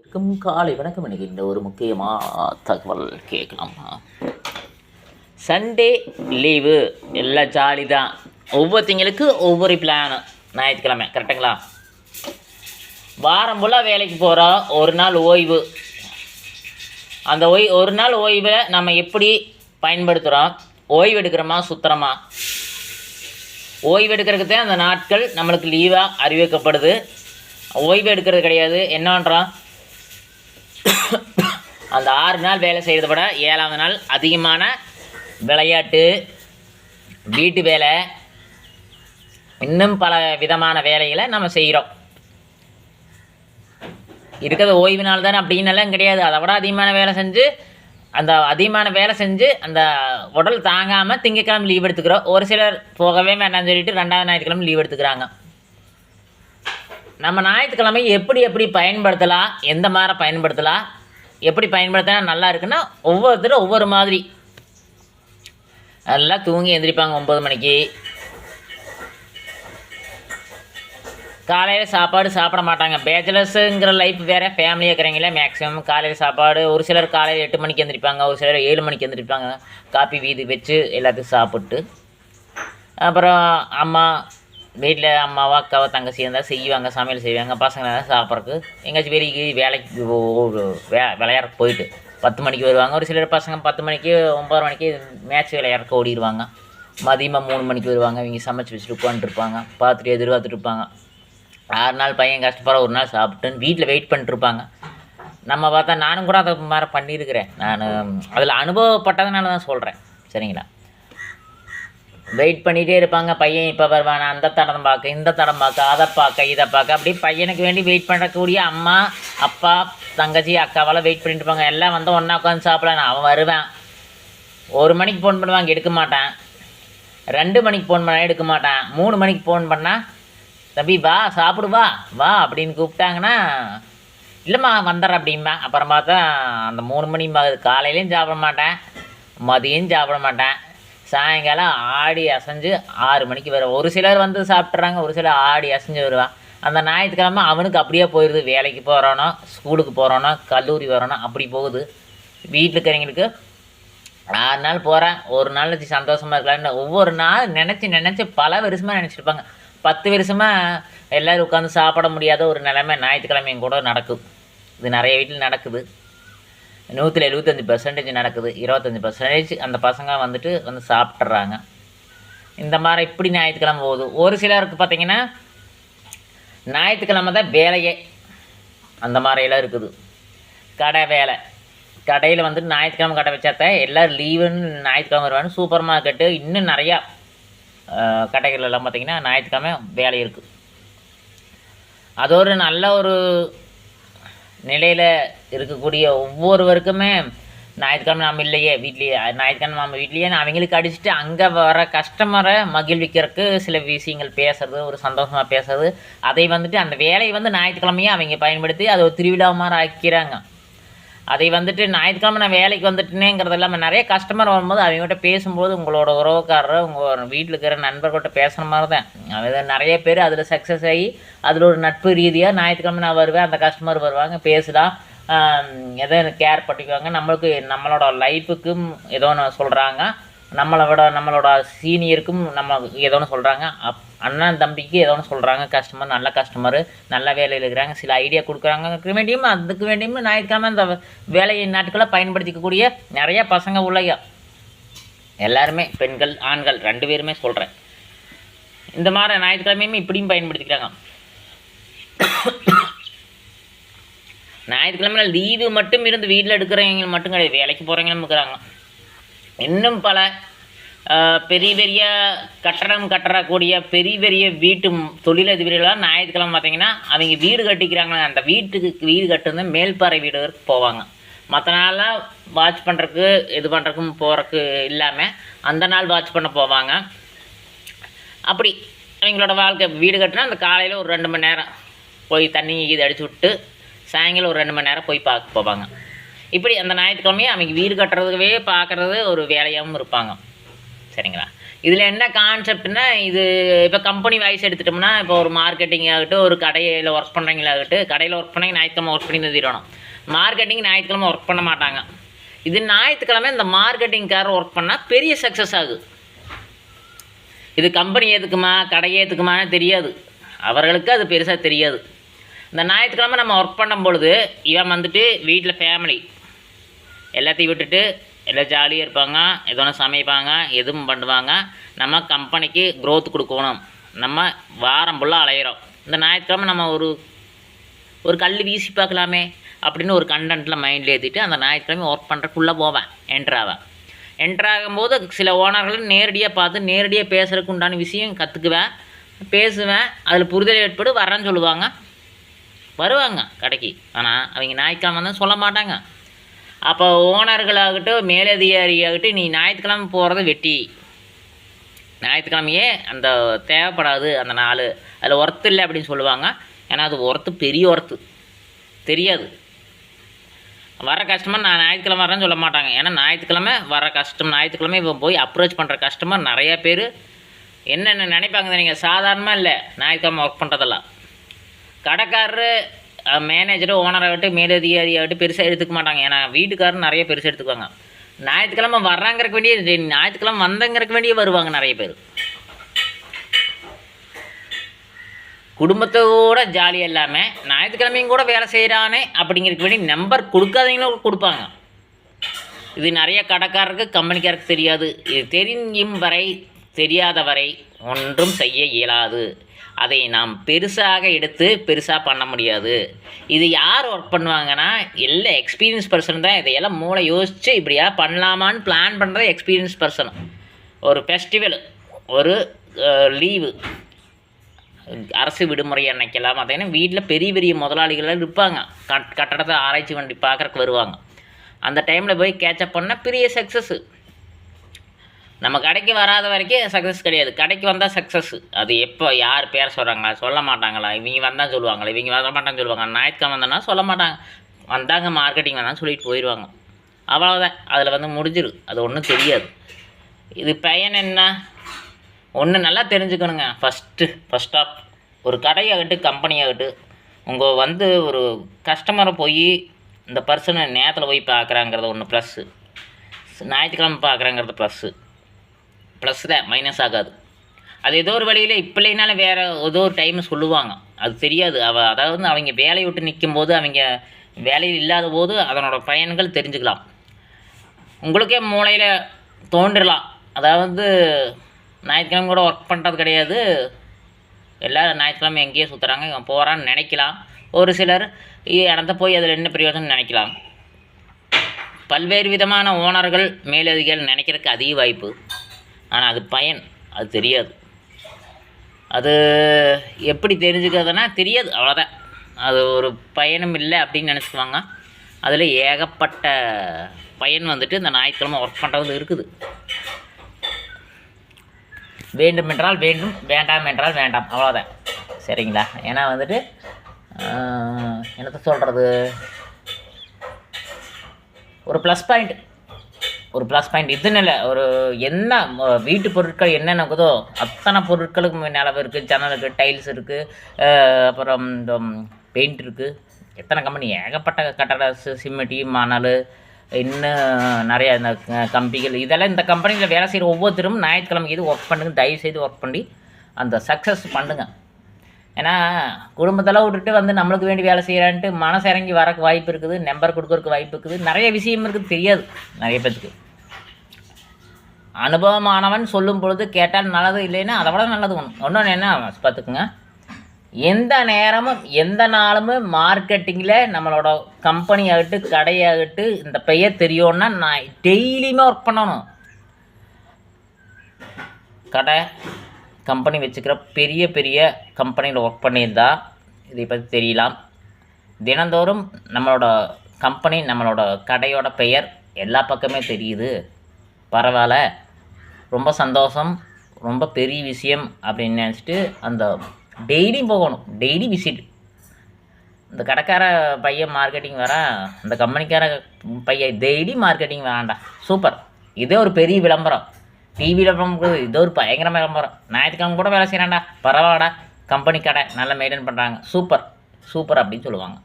இருக்கும் காலை வணக்கம் இன்னைக்கு இந்த ஒரு முக்கியமான தகவல் கேட்கலாம். சண்டே லீவு எல்லாம் ஜாலி தான். ஒவ்வொருத்தங்களுக்கு ஒவ்வொரு பிளானு ஞாயிற்றுக்கிழமை கரெக்டுங்களா வாரம் ஃபுல்லாக வேலைக்கு போகிறோம் ஒரு நாள் ஓய்வு. அந்த ஓய் ஒரு நாள் ஓய்வை நம்ம எப்படி பயன்படுத்துகிறோம் ஓய்வு எடுக்கிறோமா சுத்துறோமா? ஓய்வு எடுக்கிறதுக்கு தான் அந்த நாட்கள் நம்மளுக்கு லீவாக அறிவிக்கப்படுது. ஓய்வு எடுக்கிறது கிடையாது. என்னன்றோம் அந்த ஆறு நாள் வேலை செய்கிறத விட ஏழாவது நாள் அதிகமான விளையாட்டு வீட்டு வேலை இன்னும் பல விதமான வேலைகளை நம்ம செய்கிறோம் இருக்கிறது ஓய்வு நாள் தானே அப்படின்னெல்லாம் கிடையாது. அதை விட அதிகமான வேலை செஞ்சு அந்த அதிகமான வேலை செஞ்சு அந்த உடல் தாங்காமல் திங்கக்கிழமை லீவ் எடுத்துக்கிறோம். ஒரு சிலர் போகவே வேண்டாம்னு சொல்லிட்டு ரெண்டாவது ஞாயிற்றுக்கிழமை லீவ் எடுத்துக்கிறாங்க. நம்ம ஞாயிற்றுக்கிழமை எப்படி எப்படி பயன்படுத்தலாம் எந்த மாதிரி பயன்படுத்தலாம் எப்படி பயன்படுத்தினா நல்லா இருக்குன்னா ஒவ்வொருத்தரும் ஒவ்வொரு மாதிரி. நல்லா தூங்கி எந்திரிப்பாங்க ஒம்பது மணிக்கு. காலையில் சாப்பாடு சாப்பிட மாட்டாங்க. பேச்சுலர்ஸுங்கிற லைஃப் வேறு ஃபேமிலியாக இருக்கிறீங்களே மேக்ஸிமம் காலையில் சாப்பாடு ஒரு சிலர் காலையில் எட்டு மணிக்கு எந்திரிப்பாங்க ஒரு சிலர் ஏழு மணிக்கு எந்திரிப்பாங்க. காப்பி வீதி வச்சு எல்லாத்தையும் சாப்பிட்டு அப்புறம் அம்மா வீட்டில் அம்மாவா அக்காவை தங்கச்சி இருந்தால் செய்வாங்க சமையல் செய்வாங்க பசங்க சாப்பிட்றதுக்கு. எங்கேயாச்சும் வெளியே வேலைக்கு வே விளையாட போயிட்டு பத்து மணிக்கு வருவாங்க. ஒரு சிலர் பசங்க பத்து மணிக்கு ஒம்பது மணிக்கு மேட்ச் விளையாடுறக்கு ஓடிடுவாங்க. மதியமாக மூணு மணிக்கு வருவாங்க. இவங்க சமைச்சு வச்சுட்டு உட்காந்துருப்பாங்க பார்த்துட்டு எதிர்பார்த்துட்டு இருப்பாங்க. ஆறு நாள் பையன் கஷ்டப்படுற ஒரு நாள் சாப்பிட்டுன்னு வீட்டில் வெயிட் பண்ணிட்டுருப்பாங்க நம்ம பார்த்தா நானும் கூட அதை மாதிரி பண்ணியிருக்கிறேன். நான் அதில் அனுபவப்பட்டதுனால தான் சொல்கிறேன் சரிங்களா? வெயிட் பண்ணிகிட்டே இருப்பாங்க. பையன் இப்போ வருவானா? அந்த தடம் பார்க்க இந்த தடம் பார்க்க அதை பார்க்க இதை பார்க்க அப்படி பையனுக்கு வேண்டி வெயிட் பண்ணக்கூடிய அம்மா அப்பா தங்கச்சி அக்காவெல்லாம் வெயிட் பண்ணிட்டு இருப்பாங்க. எல்லாம் வந்து ஒன்றா உட்காந்து சாப்பிடலாம். அவன் வருவேன். ஒரு மணிக்கு ஃபோன் பண்ணுவாங்க எடுக்க மாட்டேன். ரெண்டு மணிக்கு ஃபோன் பண்ணால் எடுக்க மாட்டேன். மூணு மணிக்கு ஃபோன் பண்ணால் தம்பி வா சாப்பிடு வா வா அப்படின்னு கூப்பிட்டாங்கன்னா இல்லைம்மா வந்துடுறேன் அப்படிம்பா. அப்புறம் பார்த்தா அந்த மூணு மணி ஆகுது காலையிலையும் சாப்பிட மாட்டேன். மதியம் சாப்பிட மாட்டேன். சாயங்காலம் ஆடி அசைஞ்சு ஆறு மணிக்கு வரும் ஒரு சிலர் வந்து சாப்பிட்றாங்க ஒரு சிலர் ஆடி அசைஞ்சு வருவான் அந்த ஞாயிற்றுக்கிழமை அவனுக்கு அப்படியே போயிடுது வேலைக்கு போகிறானோ ஸ்கூலுக்கு போகிறானோ கல்லூரி வரானோ அப்படி போகுது. வீட்டில் இருக்கிறவங்களுக்கு ஆறு நாள் போகிறேன் ஒரு நாள் வச்சு சந்தோஷமாக இருக்கலாம்னு ஒவ்வொரு நாள் நினச்சி நினச்சி பல வருஷமாக நினச்சிருப்பாங்க. பத்து வருஷமாக எல்லோரும் உட்காந்து சாப்பிட முடியாத ஒரு நிலைமை ஞாயிற்றுக்கிழமையும் கூட நடக்கும். இது நிறைய வீட்டில் நடக்குது. நூற்றில் எழுபத்தஞ்சி பர்சன்டேஜ் நடக்குது. இருபத்தஞ்சி பர்சன்டேஜ் அந்த பசங்க வந்துட்டு வந்து சாப்பிட்றாங்க இந்த மாதிரி இப்படி ஞாயிற்றுக்கிழமை போகுது. ஒரு சிலருக்கு பார்த்தீங்கன்னா ஞாயிற்றுக்கிழமை தான் வேலையே. அந்த மாதிரியெல்லாம் இருக்குது. கடை வேலை. கடையில் வந்து ஞாயிற்றுக்கிழமை கடை வச்சாத்தான் எல்லோரும் லீவுன்னு ஞாயிற்றுக்கிழமை வருவாங்க. சூப்பர் மார்க்கெட்டு இன்னும் நிறையா கடைகள் எல்லாம் பார்த்தீங்கன்னா ஞாயிற்றுக்கிழமை வேலை இருக்குது அது ஒரு நல்ல ஒரு நிலையில் இருக்கக்கூடிய ஒவ்வொருவருக்குமே ஞாயிற்றுக்கிழமை நம்ம இல்லையே வீட்லேயே. ஞாயிற்றுக்கிழமை நம்ம வீட்லேயே அவங்களுக்கு அடிச்சுட்டு அங்கே வர கஸ்டமரை மகிழ்விக்கிறதுக்கு சில விஷயங்கள் பேசுறது ஒரு சந்தோஷமாக பேசுறது. அதை வந்துட்டு அந்த வேலையை வந்து ஞாயிற்றுக்கிழமையும் அவங்க பயன்படுத்தி அதை ஒரு திருவிழா மாதிரி ஆக்கிறாங்க அதை வந்துட்டு ஞாயிற்றுக்கிழமை நான் வேலைக்கு வந்துட்டேனேங்கிறது இல்லாமல் நிறைய கஸ்டமர் வரும்போது அவங்ககிட்ட பேசும்போது உங்களோட உறவுக்காரர் உங்கள் வீட்டில் இருக்கிற நண்பர்கிட்ட பேசுகிற மாதிரி தான் அது நிறைய பேர் அதில் சக்ஸஸ் ஆகி அதில் ஒரு நட்பு ரீதியாக ஞாயிற்றுக்கிழமை நான் வருவேன் அந்த கஸ்டமர் வருவாங்க பேசலாம். எதோ கேர் பண்ணிக்குவாங்க? நம்மளுக்கு நம்மளோட லைஃபுக்கும் ஏதோ ஒன்று சொல்கிறாங்க நம்மளை விட நம்மளோட சீனியருக்கும் நம்ம ஏதோ ஒன்று சொல்கிறாங்க அப் அண்ணன் தம்பிக்கு ஏதோ ஒன்று சொல்கிறாங்க கஸ்டமர் நல்ல கஸ்டமர் நல்ல வேலையில் இருக்கிறாங்க. சில ஐடியா கொடுக்குறாங்க. அதுக்கு வேண்டியும் அதுக்கு வேண்டியும் ஞாயிற்றுக்கிழமை அந்த வேலை நாட்களை பயன்படுத்திக்கக்கூடிய நிறைய பசங்க உள்ளையா எல்லாருமே பெண்கள் ஆண்கள் ரெண்டு பேருமே சொல்கிறேன் இந்த மாதிரி ஞாயிற்றுக்கிழமையுமே இப்படியும் பயன்படுத்திக்கிறாங்க. ஞாயிற்றுக்கிழமை லீவு மட்டும் இருந்து வீட்டில் எடுக்கிறவங்க மட்டும் கிடையாது. வேலைக்கு போகிறவங்களும் இருக்கிறாங்க. இன்னும் பல பெரிய பெரிய கட்டடம் கட்டறக்கூடிய பெரிய பெரிய வீட்டு ம்- தொழிலதிபர்களாக ஞாயிற்றுக்கிழமை பார்த்தீங்கன்னா அவங்க வீடு கட்டிக்கிறாங்க அந்த வீட்டுக்கு வீடு கட்டுறது மேல்பாறை வீடுக்கு போவாங்க. மற்ற நாளாக வாட்ச் பண்ணுறக்கு இது பண்ணுறக்கும் போகிறக்கு இல்லாமல் அந்த நாள் வாட்ச் பண்ண போவாங்க. அப்படி அவங்களோட வாழ்க்கை வீடு கட்டினா அந்த காலையில் ஒரு ரெண்டு மணி நேரம் போய் தண்ணி இது அடிச்சு விட்டு சாயங்காலம் ஒரு ரெண்டு மணி நேரம் போய் பார்க்க போவாங்க. இப்படி அந்த ஞாயிற்றுக்கிழமையே அவங்க வீடு கட்டுறதுக்கவே பார்க்குறது ஒரு வேலையாகவும் இருப்பாங்க. சரிங்களா? இதில் என்ன கான்செப்ட்னா இது இப்போ கம்பெனி வாய்ஸ் எடுத்துட்டோம்னா இப்போ ஒரு மார்க்கெட்டிங் ஆகட்டும் ஒரு கடையில் ஒர்க் பண்ணுறீங்களாகட்டும் கடையில் ஒர்க் பண்ணி ஞாயிற்றுக்கிழமை ஒர்க் பண்ணி தீரணும் மார்க்கெட்டிங் ஞாயிற்றுக்கிழமை ஒர்க் பண்ண மாட்டாங்க. இது ஞாயிற்றுக்கிழமை இந்த மார்க்கெட்டிங்காரர் ஒர்க் பண்ணால் பெரிய சக்ஸஸ் ஆகுது. இது கம்பெனி ஏற்றுக்குமா கடை ஏற்றுக்குமான்னு தெரியாது. அவர்களுக்கு அது பெருசாக தெரியாது. இந்த ஞாயிற்றுக்கிழமை நம்ம ஒர்க் பண்ணும் பொழுது இவன் வந்துட்டு வீட்டில் ஃபேமிலி எல்லாத்தையும் விட்டுட்டு எல்லாம் ஜாலியாக இருப்பாங்க எதோ ஒன்று சமைப்பாங்க எதுவும் பண்ணுவாங்க. நம்ம கம்பெனிக்கு க்ரோத் கொடுக்கணும். நம்ம வாரம் ஃபுல்லாக அலையிறோம். இந்த ஞாயிற்றுக்கிழமை நம்ம ஒரு ஒரு கல் வீசி பார்க்கலாமே அப்படின்னு ஒரு கண்டென்ட்டில் மைண்டில் ஏற்றிட்டு அந்த ஞாயிற்றுக்கிழமை ஒர்க் பண்ணுறக்குள்ளே போவேன் என்டர் ஆவேன். என்டர் ஆகும்போது சில ஓனர்களும் நேரடியாக பார்த்து நேரடியாக பேசுகிறதுக்கு உண்டான விஷயம் கற்றுக்குவேன் பேசுவேன். அதில் புரிதல் ஏற்பட்டு வரேன்னு சொல்லுவாங்க. வருவாங்க கடைக்கு. ஆனால் அவங்க ஞாயிற்றுக்கிழமை தான் சொல்ல மாட்டாங்க. அப்போ ஓனர்களாகட்டும் மேலதிகாரியாகட்டும் நீ ஞாயிற்றுக்கிழமை போகிறத வெட்டி. ஞாயிற்றுக்கிழமையே அந்த தேவைப்படாது அந்த நாள். அதில் ஒர்த்து இல்லை அப்படின்னு சொல்லுவாங்க. ஏன்னா அது ஒர்த்து பெரிய ஒர்த்து தெரியாது. வர கஸ்டமர் நான் ஞாயிற்றுக்கிழமை வரேன்னு சொல்ல மாட்டாங்க. ஏன்னா ஞாயிற்றுக்கிழமை வர கஸ்டம் ஞாயிற்றுக்கிழமை இப்போ போய் அப்ரோச் பண்ணுற கஸ்டமர் நிறையா பேர். என்னென்ன நினைப்பாங்க நீங்கள் சாதாரணமாக இல்லை. ஞாயிற்றுக்கிழமை ஒர்க் பண்ணுறதெல்லாம் கடைக்காரரு மேனேஜரு ஓனராகட்டும் விட்டு பெருசாக எடுத்துக்க மாட்டாங்க. ஏன்னா வீட்டுக்காரர் நிறைய பெருசாக எடுத்துக்குவாங்க ஞாயிற்றுக்கிழமை வர்றாங்கிறக்கு வேண்டிய ஞாயிற்றுக்கிழமை வந்தங்கிறக்கு வேண்டிய வருவாங்க நிறைய பேர். குடும்பத்தோட ஜாலியாக இல்லாமல் ஞாயிற்றுக்கிழமையும் கூட வேலை செய்கிறானே அப்படிங்கிறதுக்கு வேண்டி நம்பர் கொடுக்காதவங்களும் கொடுப்பாங்க. இது நிறைய கடைக்காரருக்கு கம்பெனிக்காரருக்கு தெரியாது. இது தெரியும் வரை தெரியாத வரை ஒன்றும் செய்ய இயலாது. அதை நாம் பெருசாக எடுத்து பெருசாக பண்ண முடியாது. இது யார் ஒர்க் பண்ணுவாங்கன்னா எல்லா எக்ஸ்பீரியன்ஸ் பர்சன் தான் இதையெல்லாம் மூளை யோசித்து இப்படியா பண்ணலாமான்னு பிளான் பண்ணுறது எக்ஸ்பீரியன்ஸ் பர்சன் ஒரு ஃபெஸ்டிவல் ஒரு லீவு அரசு விடுமுறை அன்னைக்கெல்லாம் பார்த்தீங்கன்னா வீட்டில் பெரிய பெரிய முதலாளிகள்லாம் இருப்பாங்க. கட் கட்டடத்தை ஆராய்ச்சி வண்டி பார்க்குறக்கு வருவாங்க. அந்த டைமில் போய் கேட்சப் பண்ணால் பெரிய சக்ஸஸ்ஸு நம்ம கடைக்கு வராத வரைக்கும் சக்ஸஸ் கிடையாது. கடைக்கு வந்தால் சக்ஸஸ் அது எப்போ யார் பேர் சொல்கிறாங்களா சொல்ல மாட்டாங்களா? இவங்க வந்தால் சொல்லுவாங்களா? இவங்க வர மாட்டாங்கன்னு சொல்லுவாங்க. ஞாயிற்றுக்கிழமை வந்தோன்னா சொல்ல மாட்டாங்க. வந்தாங்க மார்க்கெட்டிங் வந்தான்னு சொல்லிட்டு போயிடுவாங்க அவ்வளோதான் அதில் வந்து முடிஞ்சிரு அது ஒன்றும் தெரியாது. இது பயன் என்ன? ஒன்று நல்லா தெரிஞ்சுக்கணுங்க. ஃபஸ்ட்டு ஃபஸ்ட் ஆஃப் ஒரு கடையாகட்டும் கம்பெனியாகட்டும் உங்கள் வந்து ஒரு கஸ்டமரை போய் இந்த பர்சனை நேரத்தில் போய் பார்க்குறாங்கிறது ஒன்று ப்ளஸ்ஸு ஞாயிற்றுக்கிழமை பார்க்குறாங்கிறது ப்ளஸ்ஸு ப்ளஸ் தான் மைனஸ் ஆகாது. அது ஏதோ ஒரு வழியில் இப்போ வேறு ஏதோ ஒரு டைம் சொல்லுவாங்க. அது தெரியாது. அவ அதாவது அவங்க வேலையை விட்டு நிற்கும் போது அவங்க வேலையில் இல்லாத போது அதனோட பயன்கள் தெரிஞ்சுக்கலாம். உங்களுக்கே மூளையில் தோன்றலாம் அதாவது ஞாயிற்றுக்கிழமை கூட ஒர்க் பண்ணுறது கிடையாது. எல்லோரும் ஞாயிற்றுக்கிழமை எங்கேயோ சுற்றுறாங்க இவன் போகிறான்னு நினைக்கலாம். ஒரு சிலர் இடத்த போய் அதில் என்ன பிரயோஜனம் நினைக்கலாம். பல்வேறு விதமான ஓனர்கள் மேலதிகாரிகள் நினைக்கிறதுக்கு அதிக வாய்ப்பு. ஆனால் அது பயன் அது தெரியாது. அது எப்படி தெரிஞ்சுக்கிறதுனா தெரியாது அவ்வளோதான் அது ஒரு பயனும் இல்லை அப்படின்னு நினச்சிக்குவாங்க. அதில் ஏகப்பட்ட பயன் வந்துட்டு இந்த ஞாயிற்றுக்கிழமை ஒர்க் பண்ணுறது இருக்குது. வேண்டும் என்றால் வேண்டும் வேண்டாம் என்றால் வேண்டாம் அவ்வளோதான் சரிங்களா? ஏன்னா வந்துட்டு என்னத்தை என்னத்த சொல்கிறது ஒரு ப்ளஸ் பாயிண்ட் ஒரு ப்ளஸ் பாயிண்ட் இதுன்னு இல்லை ஒரு என்ன வீட்டு பொருட்கள் என்னென்ன இருக்குதோ அத்தனை பொருட்களுக்கு நிலவு இருக்குது ஜன்னல் இருக்குது டைல்ஸ் இருக்குது அப்புறம் இந்த பெயிண்ட் இருக்குது எத்தனை கம்பெனி ஏகப்பட்ட கட்டட சி- சிமெண்டி மணல் இன்னும் நிறையா இந்த கம்பிகள். இதெல்லாம் இந்த கம்பெனியில் வேலை செய்கிற ஒவ்வொருத்தரும் ஞாயிற்றுக்கிழமைக்கு இது ஒர்க் பண்ணுங்க தயவு செய்து ஒர்க் பண்ணி அந்த சக்ஸஸ் பண்ணுங்கள் ஏன்னா குடும்பத்தெல்லாம் விட்டுட்டு வந்து நம்மளுக்கு வேண்டி வேலை செய்கிறான்ட்டு மனசு இறங்கி வரக்கு வாய்ப்பு இருக்குது நம்பர் கொடுக்கறக்கு வாய்ப்பு இருக்குது. நிறைய விஷயம் இருக்குது தெரியாது நிறைய பேத்துக்கு. அனுபவமானவன் சொல்லும் பொழுது கேட்டால் நல்லது இல்லைன்னா அதை விட நல்லது ஒன்று ஒன்று என்ன பார்த்துக்குங்க. எந்த நேரமும் எந்த நாளுமே மார்க்கெட்டிங்கில் நம்மளோட கம்பெனி ஆகிட்டு கடையாகிட்டு இந்த பெயர் தெரியும்னா நான் டெய்லியுமே ஒர்க் பண்ணணும். கடை கம்பெனி வச்சுக்கிற பெரிய பெரிய கம்பெனியில் ஒர்க் பண்ணியிருந்தா இதை பற்றி தெரியலாம். தினந்தோறும் நம்மளோட கம்பெனி நம்மளோட கடையோட பெயர் எல்லா பக்கமே தெரியுது. பரவாயில்ல. ரொம்ப சந்தோஷம். ரொம்ப பெரிய விஷயம் அப்படின்னு நினச்சிட்டு அந்த டெய்லியும் போகணும். டெய்லி விசிட் இந்த கடைக்கார பையன் மார்க்கெட்டிங் வரான் இந்த கம்பெனிக்கார பையன் டெய்லி மார்க்கெட்டிங் வரான்டா சூப்பர் இதே ஒரு பெரிய விளம்பரம். டிவியில் இது ஒரு பயங்கரமாக விளம்பரம். ஞாயிற்றுக்கிழமை கூட வேலை செய்கிறான்டா பரவாயில்லடா. கம்பெனி கடை. நல்லா மெயின்டைன் பண்ணுறாங்க சூப்பர் சூப்பர் அப்படின்னு சொல்லுவாங்க.